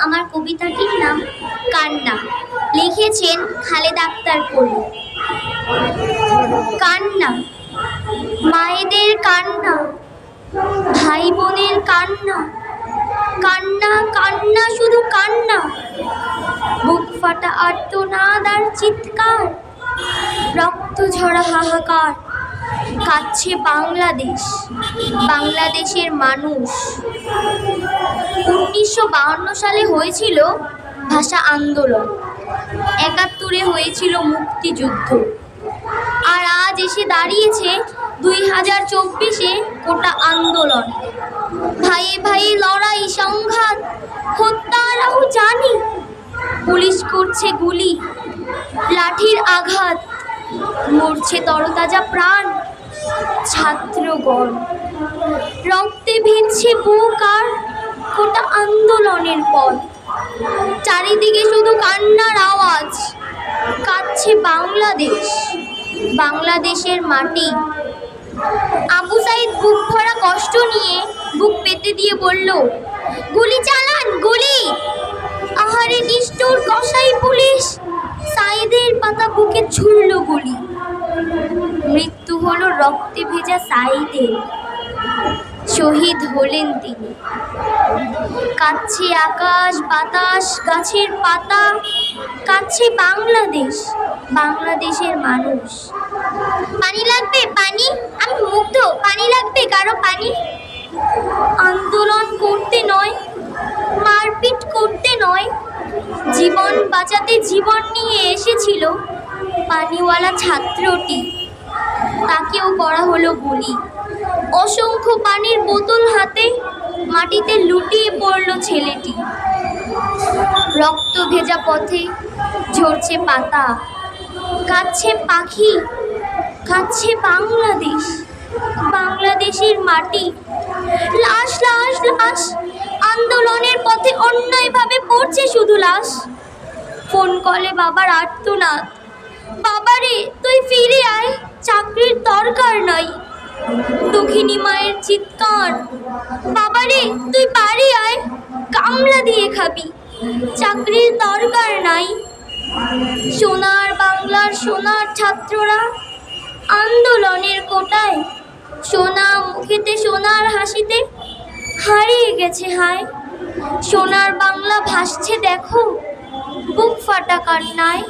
আমার কবিতাটির নাম কান্না। লিখেছেন খালেদ আক্তার কলি কান্না। মায়েদের কান্না। ভাই বোনের কান্না। কান্না কান্না, শুধু কান্না। বুক ফাটা আর্তনাদ আর চিৎকার। রক্ত ঝরা হাহাকার। কাচ্ছে বাংলাদেশ। বাংলাদেশের মানুষ। উনিশশো সালে হয়েছিল ভাষা আন্দোলন। একাত্তরে হয়েছিল মুক্তিযুদ্ধ। আর আজ এসে দাঁড়িয়েছে দুই হাজার চব্বিশে গোটা আন্দোলন। ভাইয়ে ভাইয়ে লড়াই, সংঘাত হত্যারাও জানি। পুলিশ করছে গুলি, লাঠির আঘাত, মরছে তরতাজা প্রাণ। ছাত্রগণ। রক্তে ভিজছে বুক আর গোটা আন্দোলনের পথ। চারিদিকে শুধু কান্নার আওয়াজ। কাঁদছে বাংলাদেশ। বাংলাদেশের মাটি। আবু সাইদ বুক ভরা কষ্ট নিয়ে বুক পেতে দিয়ে বলল, গুলি চালান, গুলি! আহারে নিষ্ঠুর কসাই পুলিশ! সাইদের পাতা বুকে ছুড়ল গুলি। মৃত্যু হলো রক্তে ভেজা সাইদের শহীদ হলেন তিনি। কাচ্ছে আকাশ, বাতাস, গাছের পাতা কাচ্ছে বাংলাদেশ, বাংলাদেশের মানুষ। পানি লাগবে? পানি? আমি মুগ্ধ। পানি লাগবে? কারও পানি? আন্দোলন করতে নয়, মারপিট করতে নয়, জীবন বাঁচাতে জীবন নিয়ে এসেছিল পানিওয়ালা ছাত্রটি। তাকেও করা হলো গুলি। অসংখ্য পানির বোতল হাতে মাটিতে লুটিয়ে পড়ল ছেলেটি। রক্ত ভেজা পথে ঝরছে পাতা। কাচ্ছে পাখি। কাচ্ছে বাংলাদেশ। বাংলাদেশের মাটি। লাশ লাশ লাশ। আন্দোলনের পথে অন্যায়ভাবে পড়ছে শুধু লাশ। ফোন কলে বাবার আর্তনাদ। বাবারে, তুই ফিরে আয়। চাকরির দরকার নাই। দুঃখিনী মায়ের চিৎকার। বাবারে, তুই বাড়ি আয়। কামলা দিয়ে খাবি। চাকরির দরকার নাই। সোনার বাংলার সোনার ছাত্ররা আন্দোলনের কোটায়। সোনা মুখেতে, সোনার হাসিতে হারিয়ে গেছে, হায়। সোনার বাংলা ভাসছে, দেখো। বুক ফাটা কান্নায়।